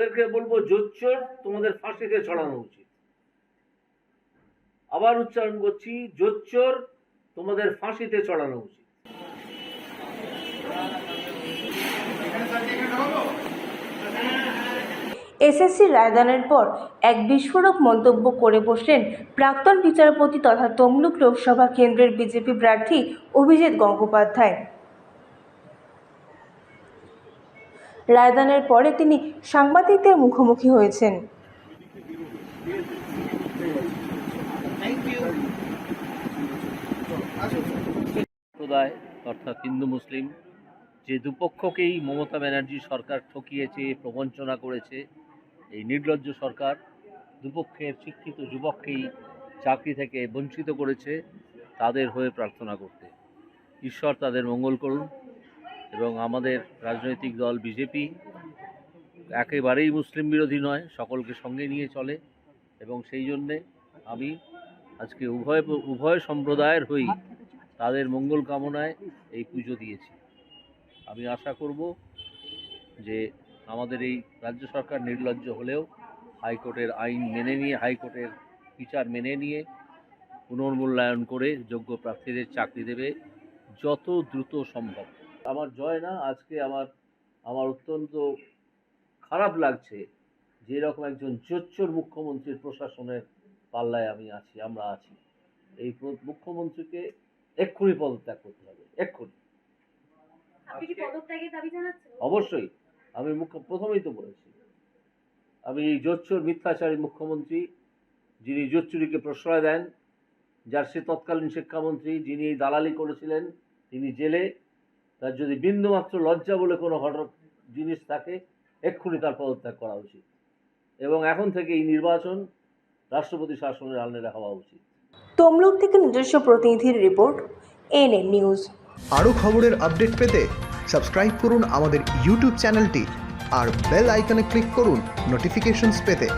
তাদেরকে বলব জোচ্চোর তোমাদের ফাঁসিতে ছড়ানো উচিত। আবার উচ্চারণ করছি জোচ্চোর তোমাদের ফাঁসিতে চড়ানো উচিত। এসএসসি রায়দানের পর এক বিস্ফোরক মন্তব্য করে বসলেন প্রাক্তন বিচারপতি তথা তমলুক লোকসভা কেন্দ্রের বিজেপি প্রার্থী অভিজিৎ গঙ্গোপাধ্যায়। রায়দানের পরে তিনি সাংবাদিকদের মুখোমুখি হয়েছেন। সম্প্রদায় অর্থাৎ হিন্দু মুসলিম যে দুপক্ষকেই মমতা ব্যানার্জি সরকার ঠকিয়েছে প্রবঞ্চনা করেছে এই নির্লজ্জ সরকার দুপক্ষের শিক্ষিত যুবককেই চাকরি থেকে বঞ্চিত করেছে তাদের হয়ে প্রার্থনা করতে। ঈশ্বর তাদের মঙ্গল করুন। এবং আমাদের রাজনৈতিক দল বিজেপি একেবারেই মুসলিম বিরোধী নয়, সকলকে সঙ্গে নিয়ে চলে এবং সেই জন্যে আমি আজকে উভয় উভয় সম্প্রদায়ের হই তাদের মঙ্গল কামনায় এই পুজো দিয়েছি। আমি আশা করব যে আমাদের এই রাজ্য সরকার নির্লজ্জ হলেও হাইকোর্টের আইন মেনে নিয়ে, হাইকোর্টের বিচার মেনে নিয়ে পুনর্মূল্যায়ন করে যোগ্য প্রার্থীদের চাকরি দেবে যত দ্রুত সম্ভব। আমার জয় না আজকে আমার আমার অত্যন্ত খারাপ লাগছে যে এরকম একজন জোচ্চোর মুখ্যমন্ত্রীর প্রশাসনের পাল্লায় আমি আছি আমরা আছি। এই মুখ্যমন্ত্রীকে এক্ষুনি পদত্যাগ করতে হবে এক্ষুনি। আপনি কি পদত্যাগের দাবি জানাচ্ছেন? অবশ্যই আমি মুখ্য প্রথমেই তো বলেছি আমি এই জোচ্চুর মিথ্যাচারী মুখ্যমন্ত্রী যিনি জোচ্চুরিকে প্রশ্রয় দেন যার সে তৎকালীন শিক্ষামন্ত্রী যিনি এই দালালি করেছিলেন তিনি জেলে তার যদি বিন্দুমাত্র লজ্জা বলে কোনো ঘটনা জিনিস থাকে এক্ষুনি তার পদত্যাগ করা উচিত। এবং এখন থেকে এই নির্বাচন রাষ্ট্রপতি শাসনের আলনেরা হওয়া উচিত। তমলুক থেকে নিজস্ব প্রতিনিধির রিপোর্ট এনএম নিউজ। আরও খবরের আপডেট পেতে সাবস্ক্রাইব করুন আমাদের ইউটিউব চ্যানেলটি আর বেল আইকনে ক্লিক করুন নোটিফিকেশনস পেতে।